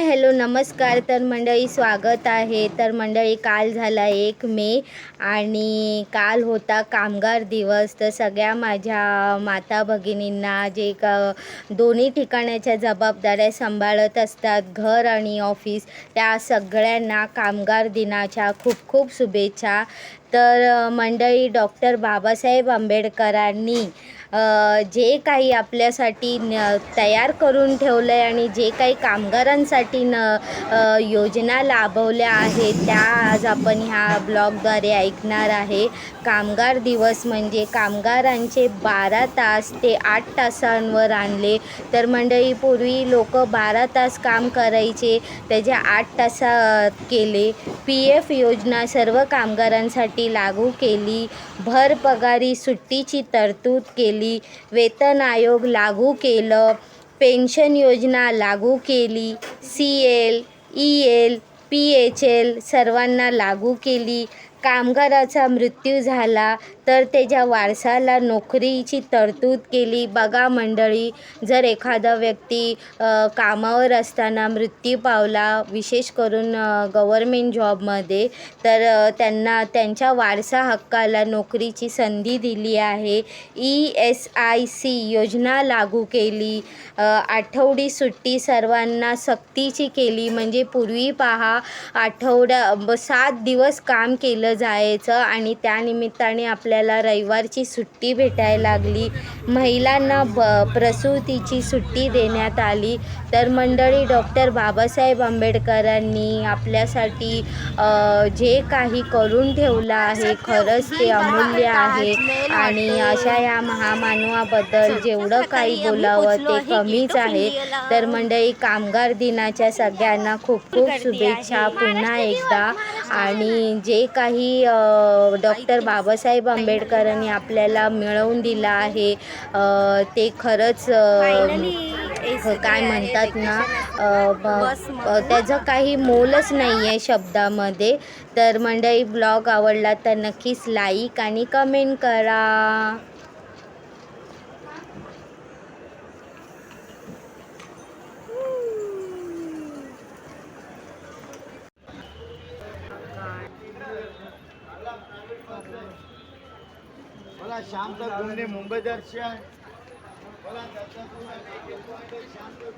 Hi hello नमस्कार. तर मंडळी स्वागत आहे. तर मंडळी काल झाला एक मे आणि काल होता कामगार दिवस. तर सगळ्या माझ्या माता भगिनींना जे का दोन्ही ठिकाणाच्या जबाबदाऱ्या सांभाळत असतात घर आणि ऑफिस त्या सगळ्यांना कामगार दिनाच्या खूप खूप शुभेच्छा. तर मंडळी डॉक्टर बाबासाहेब आंबेडकरांनी जे काही आपल्यासाठी न तयार करून ठेवलं आहे आणि जे काही कामगारांसाठी न योजना लाभवल्या आहेत त्या आज आपण ह्या ब्लॉगद्वारे ऐकणार आहे. कामगार दिवस म्हणजे कामगारांचे बारा तास ते आठ तासांवर आणले. तर मंडळी पूर्वी लोक बारा तास काम करायचे त्याचे आठ तासात केले. पी एफ योजना सर्व कामगारांसाठी लागू केली भर पगारी सुट्टीची तरतूद केली वेतन आयोग लागू केलं पेन्शन योजना लागू केली C L E L P H L सर्वांना लागू केली कामगाराचा मृत्यू झाला तर त्याच्या वारसाला नोकरीची तरतूद केली. बघा मंडळी जर एखादा व्यक्ती कामावर असताना मृत्यू पावला विशेष करून गव्हर्मेंट जॉबमध्ये तर त्यांना त्यांच्या वारसा हक्काला नोकरीची संधी दिली आहे. ई एस आय सी योजना लागू केली. आठवडी सुट्टी सर्वांना सक्तीची केली. म्हणजे पूर्वी पहा आठवड्या ब- सात दिवस काम केलं जायचं आणि त्यानिमित्ताने आपल्याला रविवारची सुट्टी भेटायला लागली. महिलांना ब प्रसूतीची सुट्टी देण्यात आली. तर मंडळी डॉक्टर बाबासाहेब आंबेडकरांनी आपल्यासाठी जे काही करून ठेवलं आहे खरंच ते अमूल्य आहे. आणि अशा या महामानवाबद्दल जेवढं काही बोलावं ते कमीच आहे. तर मंडळी कामगार दिनाच्या सगळ्यांना खूप खूप शुभेच्छा पुन्हा एकदा. आणि जे काही डॉक्टर बाबासाहेब आंबेडकरांनी आपल्याला मिळवून दिलं आहे. ते खरंच अ, काय म्हणतात ना त्याचं काही मोलच नाही आहे शब्दामध्ये. तर मंडळी ब्लॉग आवडला तर नक्कीच लाईक आणि कमेंट करा. बोला श्यामचा गुंडे घूमने मुंबई दर्शन. बोला दर्शन